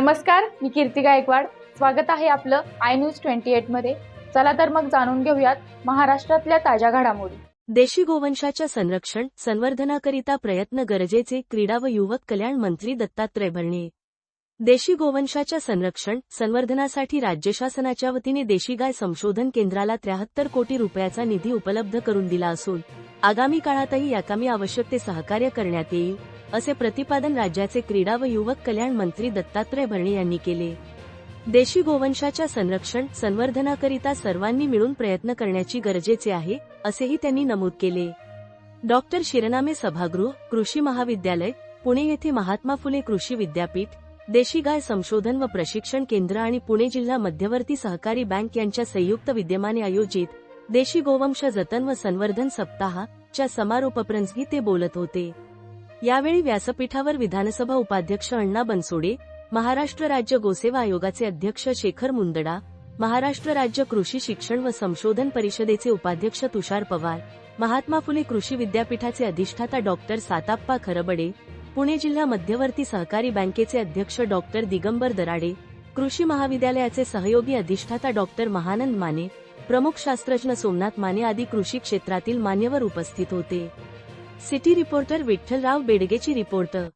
नमस्कार मी कीर्ती गायकवाड. स्वागत आहे आपलं आय न्यूज ट्वेंटी एटमध्ये. चला तर मग जाणून घेऊयात महाराष्ट्रातल्या ताज्या घडामोडी. देशी गोवंशाच्या संरक्षण संवर्धनाकरिता प्रयत्न गरजेचे क्रीडा व युवक कल्याण मंत्री दत्तात्रय भरणे. देशी गोवंशाच्या संरक्षण संवर्धनासाठी राज्य शासनाच्या वतीने देशी गाय संशोधन केंद्राला त्र्याहत्तर कोटी रुपयाचा निधी उपलब्ध करून दिला असून आगामी काळातही याकामी आवश्यक ते सहकार्य करण्यात येईल. असे प्रतिपादन राज्याचे क्रीडा व युवक कल्याण मंत्री दत्तात्रय भरणे यांनी केले. देशी गोवंशाच्या संरक्षण संवर्धनाकरिता सर्वांनी मिळून प्रयत्न करण्याची गरजेचे आहे असेही त्यांनी नमूद केले. डॉक्टर शिरनामे सभागृह कृषी महाविद्यालय पुणे येथे महात्मा फुले कृषी विद्यापीठ देशी गाय संशोधन व प्रशिक्षण केंद्र आणि पुणे जिल्हा मध्यवर्ती सहकारी बँक यांच्या संयुक्त विद्यमाने आयोजित देशी गोवंश जतन व संवर्धन सप्ताहाच्या च्या समारोपप्रसंगी ते बोलत होते. यावेळी व्यासपीठावर विधानसभा उपाध्यक्ष अण्णा बनसोडे महाराष्ट्र राज्य गोसेवा आयोगाचे अध्यक्ष शेखर मुंदडा महाराष्ट्र राज्य कृषी शिक्षण व संशोधन परिषदेचे उपाध्यक्ष तुषार पवार महात्मा फुले कृषी विद्यापीठाचे अधिष्ठाता डॉक्टर साताप्पा खरबडे पुणे जिल्हा मध्यवर्ती सहकारी बँकेचे अध्यक्ष डॉक्टर दिगंबर दराडे कृषी महाविद्यालयाचे सहयोगी अधिष्ठाता डॉक्टर महानंद माने प्रमुख शास्त्रज्ञ सोमनाथ माने आदी कृषी क्षेत्रातील मान्यवर उपस्थित होते. सिटी रिपोर्टर विठ्ठलराव बेडगेची रिपोर्टर